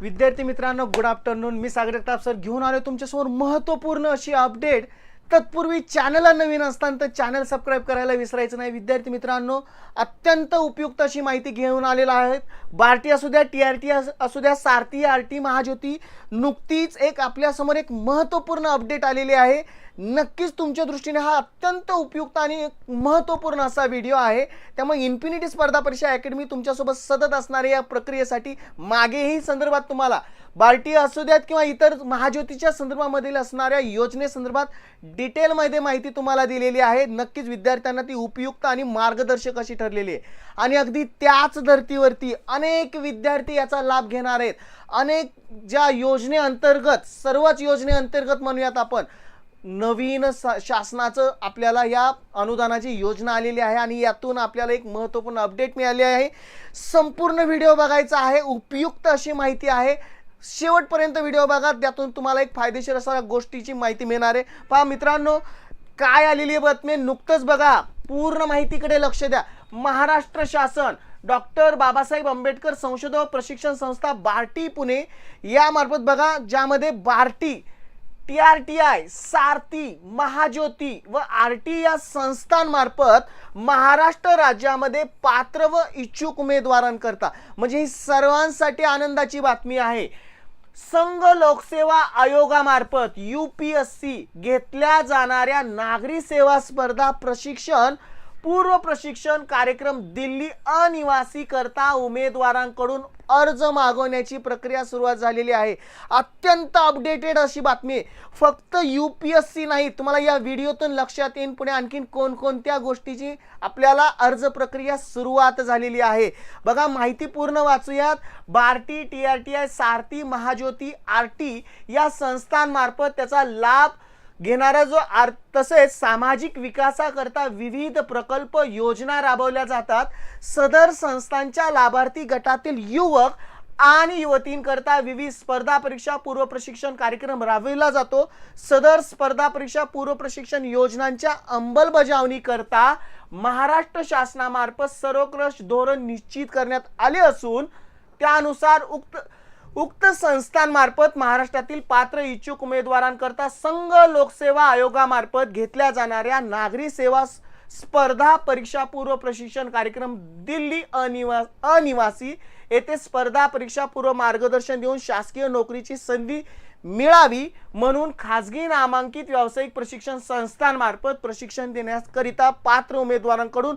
विद्यार्थी मित्रांनो good afternoon मी सागर जगताप सर घेऊन आलो तुमच्यासमोर महत्त्वपूर्ण अशी अपडेट तत्पूर्वी चॅनलला नवीन असताना तर चॅनल सबस्क्राईब करायला विसरायचं नाही. विद्यार्थी मित्रांनो अत्यंत उपयुक्त अशी माहिती घेऊन आलेला आहे. बार्टी असू द्या टी आर टी असू द्या सारथी आर टी महाज्योती नुकतीच एक आपल्यासमोर एक महत्त्वपूर्ण अपडेट आलेली आहे. नक्कीच तुमच्या दृष्टीने हा अत्यंत उपयुक्त आणि महत्त्वपूर्ण असा व्हिडिओ आहे. त्यामुळे इन्फिनिटी स्पर्धा परीक्षा अकॅडमी तुमच्यासोबत सतत असणाऱ्या या प्रक्रियेसाठी मागेही संदर्भात तुम्हाला बार्टी असू द्यात किंवा इतर महाज्योतीच्या संदर्भामधील असणाऱ्या योजनेसंदर्भात डिटेलमध्ये माहिती तुम्हाला दिलेली आहे. नक्कीच विद्यार्थ्यांना ती उपयुक्त आणि मार्गदर्शक अशी ठरलेली आहे. आणि अगदी त्याच धर्तीवरती अनेक विद्यार्थी याचा लाभ घेणार आहेत. अनेक ज्या योजनेअंतर्गत सर्वच योजनेअंतर्गत म्हणूयात आपण नवीन सा- शासनाचं आपल्याला या अनुदानाची योजना आलेली आहे आणि यातून आपल्याला एक महत्त्वपूर्ण अपडेट मिळाली आहे. संपूर्ण व्हिडिओ बघायचा आहे उपयुक्त अशी माहिती आहे. शेवटपर्यंत व्हिडिओ बघा त्यातून तुम्हाला एक फायदेशीर असा गोष्टीची माहिती मिळणार आहे. पहा मित्रांनो काय आलेली आहे बातमी? नुकतंच बघा पूर्ण माहितीकडे लक्ष द्या. महाराष्ट्र शासन डॉक्टर बाबासाहेब आंबेडकर संशोधन प्रशिक्षण संस्था बार्टी पुणे यामार्फत बघा ज्यामध्ये BARTI T R T I Sarthi Mahajyoti व आर टी या संस्थांमार्फत महाराष्ट्र राज्यामध्ये पात्र व इच्छुक उमेदवारांकरता. म्हणजे ही सर्वांसाठी आनंदाची बातमी आहे. संघ लोकसेवा आयोगामार्फत यू पी एस सी घेतल्या जाणाऱ्या नागरी सेवा स्पर्धा प्रशिक्षण पूर्व प्रशिक्षण कार्यक्रम दिल्ली अनिवासी करता उमेदवारांकडून अर्ज मागवण्याची प्रक्रिया सुरुवात झालेली आहे. अत्यंत अपडेटेड अशी बातमी फक्त यू पी एस सी नाही तुम्हाला या व्हिडिओतून लक्षात येईन पुढे आणखीन कोणकोणत्या गोष्टीची आपल्याला अर्ज प्रक्रिया सुरुवात झालेली आहे. बघा माहिती पूर्ण वाचूयात. Barti T R T I Sarthi Mahajyoti R T या संस्थांमार्फत त्याचा लाभ घेणारा जो आर तसेच सामाजिक विकासाकरता विविध प्रकल्प योजना राबवल्या जातात. सदर संस्थांच्या लाभार्थी गटातील युवक आणि युवतींकरता विविध स्पर्धा परीक्षा पूर्व प्रशिक्षण कार्यक्रम राबविला जातो. सदर स्पर्धा परीक्षा पूर्व प्रशिक्षण योजनांच्या अंमलबजावणीकरता महाराष्ट्र शासनामार्फत सर्वोत्कृष्ट धोरण निश्चित करण्यात आले असून त्यानुसार उक्त उक्त संस्थांमार्फत महाराष्ट्रातील पात्र इच्छुक उमेदवारांकरता संघ लोकसेवा आयोगामार्फत घेतल्या जाणाऱ्या नागरी सेवा स्पर्धा परीक्षा पूर्व प्रशिक्षण कार्यक्रम दिल्ली अनिवा अनिवासी येथे स्पर्धा परीक्षा पूर्व मार्गदर्शन देऊन शासकीय नोकरीची संधी मिळावी म्हणून खाजगी नामांकित व्यावसायिक प्रशिक्षण संस्थांमार्फत प्रशिक्षण देण्याकरिता पात्र उमेदवारांकडून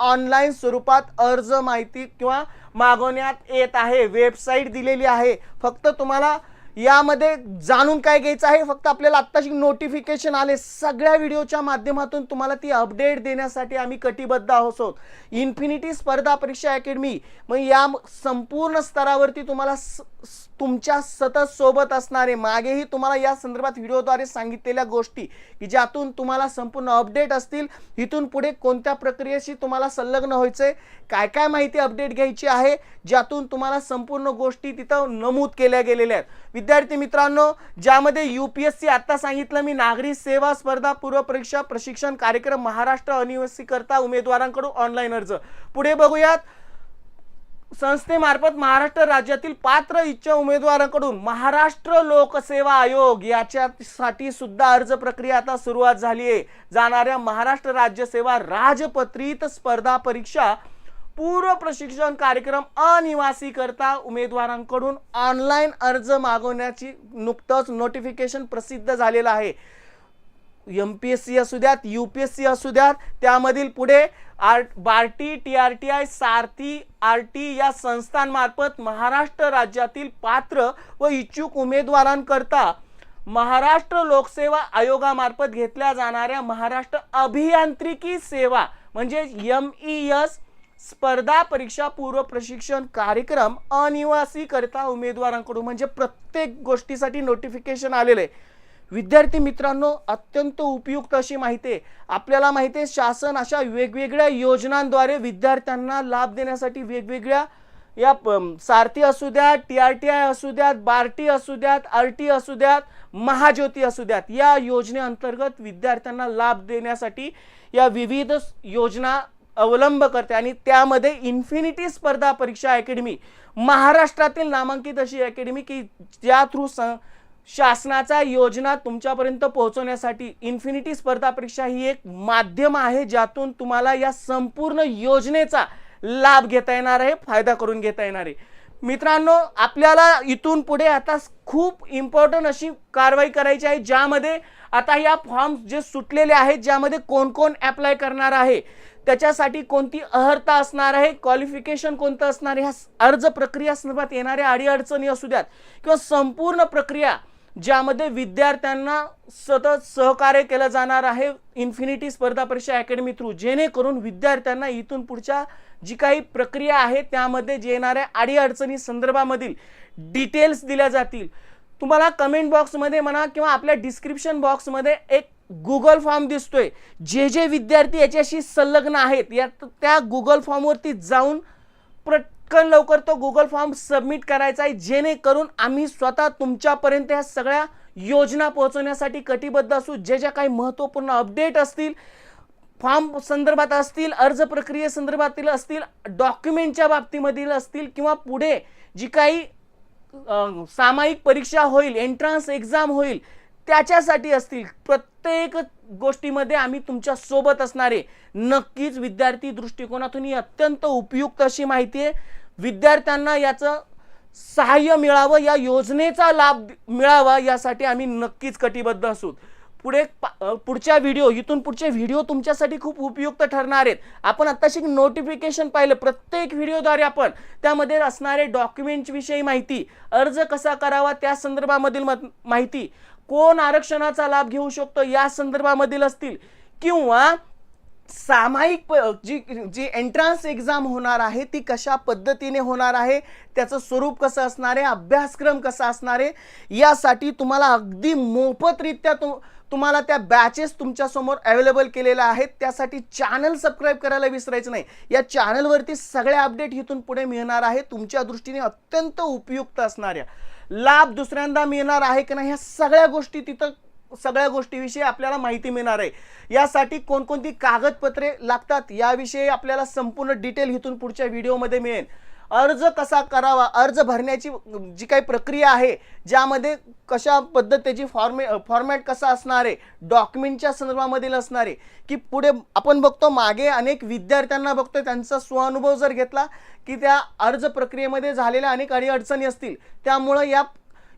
ऑनलाईन स्वरूपात अर्ज माहिती किंवा मागवण्यात येत आहे. वेबसाईट दिलेली आहे. फक्त तुम्हाला यामध्ये जाणून काय घ्यायचं आहे? फक्त आपल्याला आत्ताशी नोटिफिकेशन आले. सगळ्या व्हिडिओच्या माध्यमातून तुम्हाला ती अपडेट देण्यासाठी आम्ही कटिबद्ध आहोत. इन्फिनिटी स्पर्धा परीक्षा अकॅडमी मग या संपूर्ण स्तरावरती तुम्हाला स- तुमच्या सतत सोबत असणारे मागेही तुम्हाला या संदर्भात व्हिडिओद्वारे सांगितलेल्या गोष्टी की ज्यातून तुम्हाला संपूर्ण अपडेट असतील. इथून पुढे कोणत्या प्रक्रियेशी तुम्हाला संलग्न व्हायचंय? काय काय माहिती अपडेट घ्यायची आहे? ज्यातून तुम्हाला संपूर्ण गोष्टी तिथं नमूद केल्या गेलेल्या आहेत. विद्यार्थी मित्रांनो ज्यामध्ये यू पी एस सी आत्ता सांगितलं मी नागरी सेवा स्पर्धा पूर्व परीक्षा प्रशिक्षण कार्यक्रम महाराष्ट्र अनिवासी करता उमेदवारांकडून ऑनलाईन अर्ज. पुढे बघूयात. संस्थेमार्फत महाराष्ट्र राज्यातील पात्र इच्छा उमेदवारांकडून महाराष्ट्र लोकसेवा आयोग याच्यासाठी सुद्धा अर्ज प्रक्रिया आता सुरुवात झाली आहे. जाणाऱ्या महाराष्ट्र राज्य सेवा राजपत्रित स्पर्धा परीक्षा पूर्व प्रशिक्षण कार्यक्रम अनिवासी करता उमेदवारांकडून ऑनलाईन अर्ज मागवण्याची नुकतंच नोटिफिकेशन प्रसिद्ध झालेलं आहे. एम पी एस सी असू द्यात यू पी एस सी असू द्यात त्यामधील पुढे R BARTI T R T I Sarthi R T या संस्थांमार्फत महाराष्ट्र राज्यातील पात्र व इच्छुक उमेदवारांकरता महाराष्ट्र लोकसेवा आयोगामार्फत घेतल्या जाणाऱ्या महाराष्ट्र अभियांत्रिकी सेवा म्हणजे एम ई एस स्पर्धा परीक्षा पूर्व प्रशिक्षण कार्यक्रम अनिवासी करता उमेदवारांकडून म्हणजे प्रत्येक गोष्टीसाठी नोटिफिकेशन आलेलं. आहे विद्यार्थी मित्रांनो अत्यंत उपयुक्त अशी माहिती आहे. आपल्याला माहिती आहे शासन अशा वेगवेगळ्या योजनांद्वारे विद्यार्थ्यांना लाभ देण्यासाठी वेगवेगळ्या या प- सारथी असू द्यात टी आर टी आय असू द्यात बार्टी असू द्यात आर टी असू द्यात महाज्योती असू द्यात या योजनेअंतर्गत विद्यार्थ्यांना लाभ देण्यासाठी या विविध योजना अवलंब करते आणि त्यामध्ये इन्फिनिटी स्पर्धा परीक्षा अकॅडमी महाराष्ट्रातील नामांकित अशी अकॅडमी की ज्या थ्रू शासनाचा योजना तुमच्यापर्यंत पोहोचवण्यासाठी इन्फिनिटी स्पर्धा परीक्षा ही एक माध्यम आहे ज्यातून तुम्हाला या संपूर्ण योजनेचा लाभ घेता येणार आहे फायदा करून घेता येणार आहे. मित्रांनो आपल्याला इथून पुढे आता खूप इम्पॉर्टंट अशी कारवाई करायची आहे ज्यामध्ये आता या फॉर्म जे सुटलेले आहेत ज्यामध्ये कोण कोण अप्लाय करणार आहे त्याच्यासाठी कोणती अर्हता असणार आहे? क्वालिफिकेशन कोणतं असणार आहे? ह्या अर्ज प्रक्रिया संदर्भात येणाऱ्या अडीअडचणी असू द्यात. किंवा संपूर्ण प्रक्रिया ज्यामध्ये विद्यार्थ्यांना सतत सहकार्य केलं जाणार आहे इन्फिनिटी स्पर्धा परीक्षा अकॅडमी थ्रू जेणेकरून विद्यार्थ्यांना इथून पुढच्या जी काही प्रक्रिया आहे त्यामध्ये जे येणाऱ्या अडीअडचणी संदर्भामधील डिटेल्स दिल्या जातील. तुम्हाला कमेंट बॉक्समध्ये म्हणा किंवा आपल्या डिस्क्रिप्शन बॉक्समध्ये एक गुगल फॉर्म दिसतोय. जे जे विद्यार्थी याच्याशी संलग्न आहेत या त्या गुगल फॉर्मवरती जाऊन पटकन लवकर तो गुगल फॉर्म सबमिट करायचा आहे. जेणेकरून आम्ही स्वतः तुमच्यापर्यंत ह्या सगळ्या योजना पोहोचवण्यासाठी कटिबद्ध असू. जे ज्या काही महत्त्वपूर्ण अपडेट असतील फॉर्म संदर्भात असतील अर्ज प्रक्रिये संदर्भातील असतील डॉक्युमेंटच्या बाबतीमधील असतील किंवा पुढे जी काही सामायिक परीक्षा होईल एंट्रन्स एक्झाम होईल त्याच्यासाठी असतील. प्रत्येक गोष्टीमध्ये आम्ही तुमच्यासोबत असणारे. नक्कीच विद्यार्थी दृष्टिकोनातून ही अत्यंत उपयुक्त अशी माहिती आहे. विद्यार्थ्यांना याचं सहाय्य मिळावं या योजनेचा लाभ मिळावा यासाठी आम्ही नक्कीच कटिबद्ध असू. पुढे पा- पुढच्या व्हिडिओ इथून पुढचे व्हिडिओ तुमच्यासाठी खूप उपयुक्त ठरणार आहेत. आपण आत्ताशी नोटिफिकेशन पाहिलं. प्रत्येक व्हिडिओद्वारे आपण त्यामध्ये असणारे डॉक्युमेंट्सविषयी माहिती अर्ज कसा करावा त्या संदर्भामधील मत- माहिती कोण आरक्षणाचा लाभ घेऊ शकतो या संदर्भामधील असतील किंवा सामायिक प- जी जी एंट्रन्स एक्झाम होणार आहे ती कशा पद्धतीने होणार आहे त्याचं स्वरूप कसं असणार आहे अभ्यासक्रम कसा असणार आहे यासाठी तुम्हाला अगदी मोफतरित्या तु तुम्हाला त्या बॅचेस तुमच्यासमोर अवेलेबल केलेल्या आहेत. त्यासाठी चॅनल सबस्क्राईब करायला विसरायचं नाही. या चॅनलवरती सगळे अपडेट इथून पुढे मिळणार आहे. तुमच्या दृष्टीने अत्यंत उपयुक्त असणाऱ्या. लाभ दुसऱ्यांदा मिळणार आहे की नाही ह्या सगळ्या गोष्टी तिथं सगळ्या गोष्टीविषयी आपल्याला माहिती मिळणार आहे. यासाठी कोणकोणती कागदपत्रे लागतात याविषयी आपल्याला संपूर्ण डिटेल इथून पुढच्या व्हिडिओमध्ये मिळेल. अर्ज कसा करावा? अर्ज भरण्याची जी काही प्रक्रिया आहे ज्यामध्ये कशा पद्धतीची फॉर्मे फॉर्मॅट कसा असणार आहे डॉक्युमेंटच्या संदर्भामधील असणार आहे की पुढे आपण बघतो मागे अनेक विद्यार्थ्यांना बघतो त्यांचा स्वानुभव जर घेतला की त्या अर्ज प्रक्रियेमध्ये झालेल्या अनेक अडीअडचणी असतील त्यामुळं या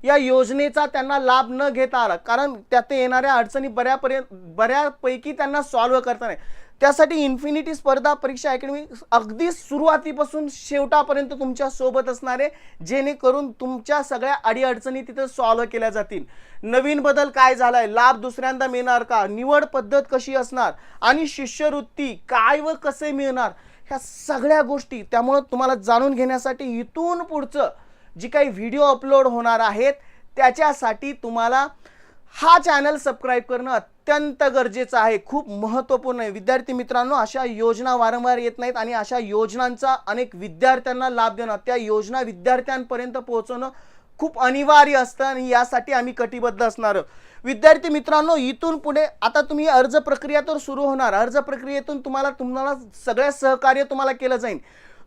या योजनेचा त्यांना लाभ न घेता आला. कारण त्यात येणाऱ्या अडचणी बऱ्यापर्यंत बऱ्यापैकी त्यांना सॉल्व्ह करता नाही. त्यासाठी इन्फिनिटी स्पर्धा परीक्षा अकॅडमी अगदी सुरुवातीपासून शेवटापर्यंत तुमच्यासोबत असणारे जेणेकरून तुमच्या सगळ्या अडीअडचणी तिथं सॉल्व्ह केल्या जातील. नवीन बदल काय झालाय? लाभ दुसऱ्यांदा मिळणार का? निवड पद्धत कशी असणार? आणि शिष्यवृत्ती काय व कसे मिळणार? ह्या सगळ्या गोष्टी त्यामुळं तुम्हाला जाणून घेण्यासाठी इथून पुढचं जी काही व्हिडिओ अपलोड होणार आहेत त्याच्यासाठी तुम्हाला हा चॅनल सबस्क्राईब करणं अत्यंत गरजेचं आहे खूप महत्त्वपूर्ण आहे. विद्यार्थी मित्रांनो अशा योजना वारंवार येत नाहीत आणि अशा योजनांचा अनेक विद्यार्थ्यांना लाभ देणं त्या योजना विद्यार्थ्यांपर्यंत पोहोचवणं खूप अनिवार्य असतं आणि यासाठी आम्ही कटिबद्ध असणार विद्यार्थी मित्रांनो इथून पुढे आता तुम्ही अर्ज प्रक्रिया तर सुरू होणार. अर्ज प्रक्रियेतून तुम्हाला तुम्हाला सगळ्या सहकार्य तुम्हाला केलं जाईल.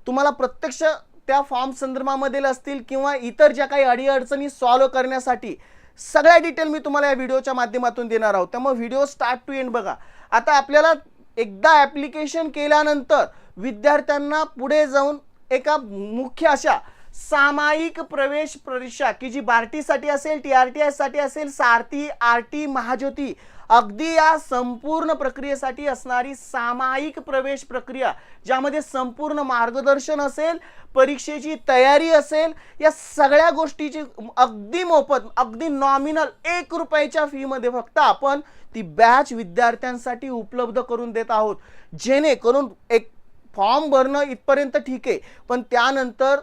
तुम्हाला प्रत्यक्ष त्या फॉर्म संदर्भामध्ये असतील किंवा इतर ज्या काही अडीअडचणी सॉल्व्ह करण्यासाठी सगळ्या डिटेल मी तुम्हाला या व्हिडिओच्या माध्यमातून देणार आहोत. त्यामुळे व्हिडिओ स्टार्ट टू एंड बघा. आता आपल्याला एकदा ॲप्लिकेशन केल्यानंतर विद्यार्थ्यांना पुढे जाऊन एका मुख्य अशा सामायिक प्रवेश परीक्षा की जी बार्टीसाठी असेल टी आर टी एससाठी असेल सारथी आर टी महाज्योती अगदी या संपूर्ण प्रक्रियेसाठी असणारी सामायिक प्रवेश प्रक्रिया ज्यामध्ये संपूर्ण मार्गदर्शन असेल परीक्षेची तयारी असेल या सगळ्या गोष्टीची अगदी मोफत अगदी नॉमिनल एक रुपयाच्या फीमध्ये फक्त आपण ती बॅच विद्यार्थ्यांसाठी उपलब्ध करून देत आहोत. जेणेकरून एक फॉर्म भरणं इथपर्यंत ठीक आहे पण त्यानंतर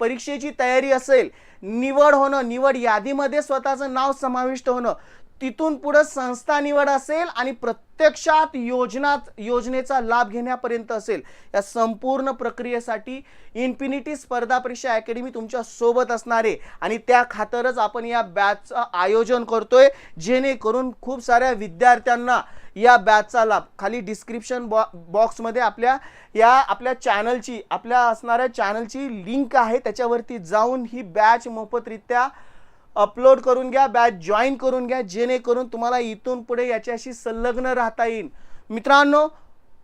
परीक्षेची तयारी असेल निवड होणं निवड यादीमध्ये स्वतःचं नाव समाविष्ट होणं तिथून पुढे संस्था निवड असेल आणि प्रत्यक्षात योजना योजनेचा लाभ घेण्यापर्यंत असेल. या संपूर्ण प्रक्रियेसाठी इन्फिनिटी स्पर्धा परीक्षा अकॅडमी तुमच्यासोबत असणारे आणि त्या खातरच आपण या बॅचचं आयोजन करतोय. जेणेकरून खूप साऱ्या विद्यार्थ्यांना या बॅचचा लाभ. खाली डिस्क्रिप्शन बॉ बॉक्समध्ये आपल्या या आपल्या चॅनलची आपल्या असणाऱ्या चॅनलची लिंक आहे. त्याच्यावरती जाऊन ही बॅच मोफतरित्या अपलोड करून घ्या बॅच जॉईन करून घ्या जेणेकरून तुम्हाला इथून पुढे याच्याशी संलग्न राहता येईल. मित्रांनो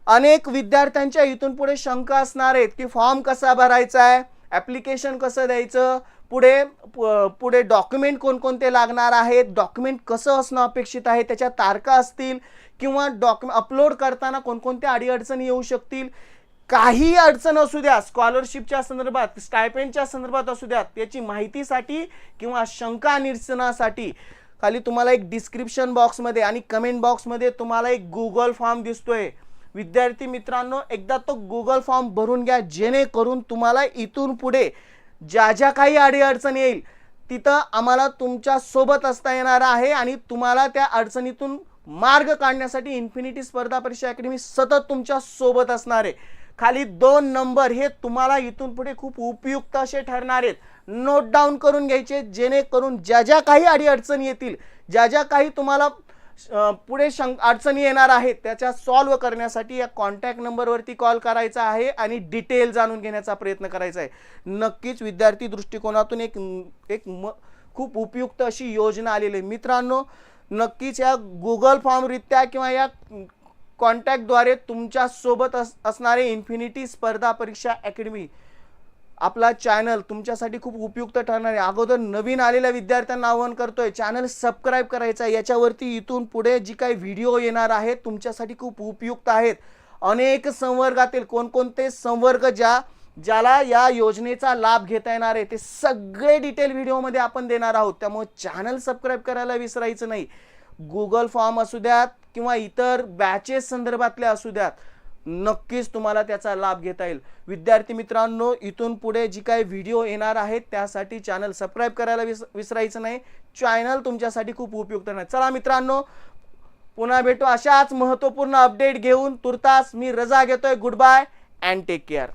अनेक विद्यार्थ्यांच्या इथून पुढे शंका असणार आहेत की फॉर्म कसा भरायचा आहे ॲप्लिकेशन कसं द्यायचं पुढे पुढे डॉक्युमेंट कोणकोणते लागणार आहेत डॉक्युमेंट कसं असणं अपेक्षित आहे त्याच्या तारखा असतील किंवा डॉक्यु अपलोड करताना कोणकोणत्या अडीअडचणी येऊ शकतील काही अडचण असू द्या स्कॉलरशिपच्या संदर्भात स्टायपेंडच्या संदर्भात असू द्या त्याची माहितीसाठी किंवा शंका निरसनासाठी खाली तुम्हाला एक डिस्क्रिप्शन बॉक्समध्ये आणि कमेंट बॉक्समध्ये तुम्हाला एक गुगल फॉर्म दिसतोय. विद्यार्थी मित्रांनो एकदा तो गुगल फॉर्म भरून घ्या जेणेकरून तुम्हाला इथून पुढे ज्या ज्या काही अडीअडचण येईल तिथं आम्हाला तुमच्यासोबत असता येणार आहे आणि तुम्हाला त्या अडचणीतून मार्ग काढण्यासाठी इन्फिनिटी स्पर्धा परीक्षा अकॅडमी सतत तुमच्यासोबत असणार आहे. खाली दोन नंबर हे तुम्हाला इथून पुढे खूप उपयुक्त असे ठरणार आहेत. नोट डाऊन करून घ्यायचे जेणेकरून ज्या ज्या काही अडीअडचणी येतील ज्या ज्या काही तुम्हाला पुढे शं अडचणी येणार आहेत त्याच्या सॉल्व करण्यासाठी या कॉन्टॅक्ट नंबरवरती कॉल करायचा आहे आणि डिटेल जाणून घेण्याचा प्रयत्न करायचा आहे. नक्कीच विद्यार्थी दृष्टिकोनातून एक एक म खूप उपयुक्त अशी योजना आलेली आहे. मित्रांनो नक्कीच या गुगल फॉर्मरित्या किंवा या कॉन्टॅक्टद्वारे तुमच्यासोबत अस असणारे इन्फिनिटी स्पर्धा परीक्षा अकॅडमी आपला चॅनल तुमच्यासाठी खूप उपयुक्त ठरणार आहे. अगोदर नवीन आलेल्या विद्यार्थ्यांना आवाहन करतोय चॅनल सबस्क्राईब करायचं आहे. याच्यावरती इथून पुढे जी काही व्हिडिओ येणार आहेत तुमच्यासाठी खूप उपयुक्त आहेत. अनेक संवर्गातील कोणकोणते संवर्ग ज्या ज्याला या योजनेचा लाभ घेता येणार आहे ते सगळे डिटेल व्हिडिओमध्ये आपण देणार आहोत. त्यामुळे चॅनल सबस्क्राईब करायला विसरायचं नाही. गुगल फॉर्म असू द्यात किंवा इतर बॅचेस संदर्भातल्या असू द्यात नक्कीच तुम्हाला त्याचा लाभ घेता येईल. विद्यार्थी मित्रांनो इथून पुढे जी काही व्हिडिओ येणार आहेत त्यासाठी चॅनल सबस्क्राईब करायला विस विसरायचं नाही. चॅनल तुमच्यासाठी खूप उपयुक्त नाही चला मित्रांनो पुन्हा भेटू अशाच महत्त्वपूर्ण अपडेट घेऊन. तुर्तास मी रजा घेतोय. Good bye and take care